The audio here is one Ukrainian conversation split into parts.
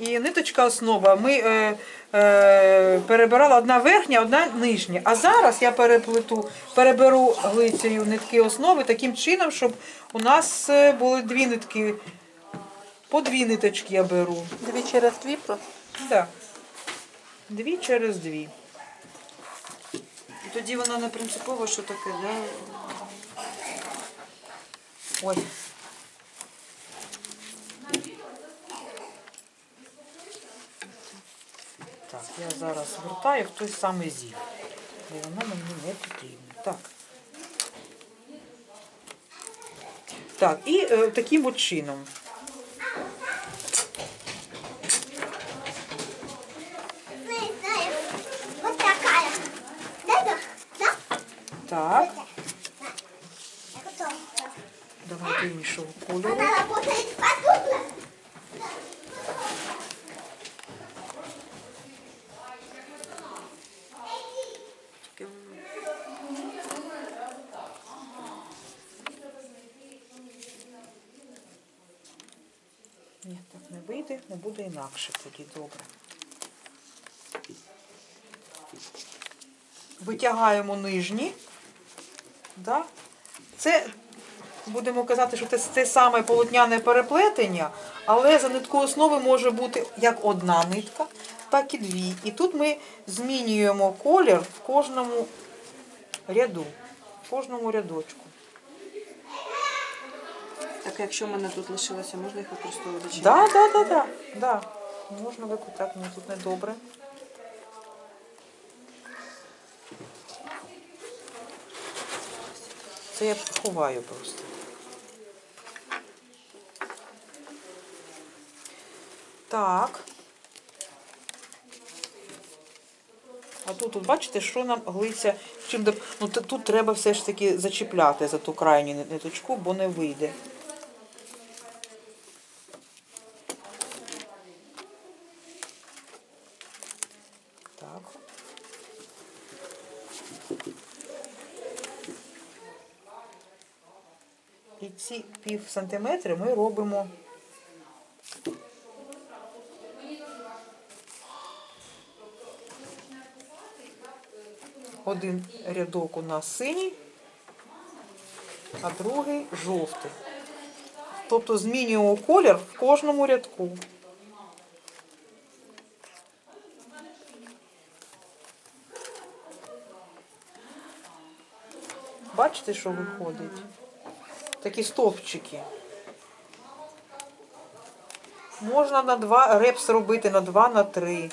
і ниточка основа. Ми е, е, перебирали одна верхня, одна нижня. А зараз я переплету, переберу глицею нитки основи таким чином, щоб у нас е, були дві нитки. По дві ниточки я беру. Дві через дві просто. Так. Дві через дві. І тоді вона не принципово, що таке, да? Ой. Так, я зараз вертаю в той самий зів. І воно мені не потрібно. Так. Так, і е, таким от чином. Так, давайте іншого кольору. Ні, так не вийде, не буде інакше тоді добре. Витягаємо нижні. Да? Це будемо казати, що це те саме полотняне переплетення, але за ниткою основи може бути як одна нитка, так і дві. І тут ми змінюємо колір в кожному ряду, в кожному рядочку. Якщо в мене тут лишилося, можна їх використовувати? Так, так, так, так. Можна так, мені тут недобре. Це я ховаю просто. Так. А тут, от бачите, що нам глиця, чим ну, тут треба все ж таки зачіпляти за ту крайню ниточку, бо не вийде. Так. І ці пів сантиметри ми робимо один рядок у нас синій, а другий жовтий. Тобто змінюємо колір в кожному рядку. Бачите, що виходить? Такі стовпчики. Можна на два репс робити на два, на три.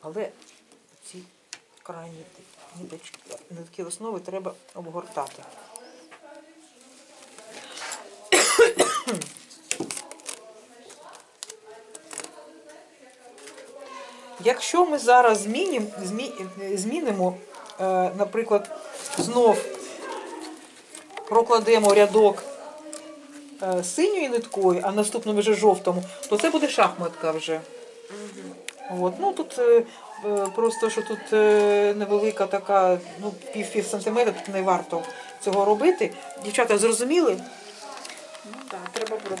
Але ці крайні ниточки, нитки основи треба обгортати. Якщо ми зараз змінимо, е, наприклад, знов прокладемо рядок е, синьою ниткою, а наступному вже жовтому, то це буде шахматка вже. От, ну тут е, е, просто що тут е, невелика така, ну пів пів сантиметра, тут не варто цього робити. Дівчата зрозуміли? Ну так, треба пробувати.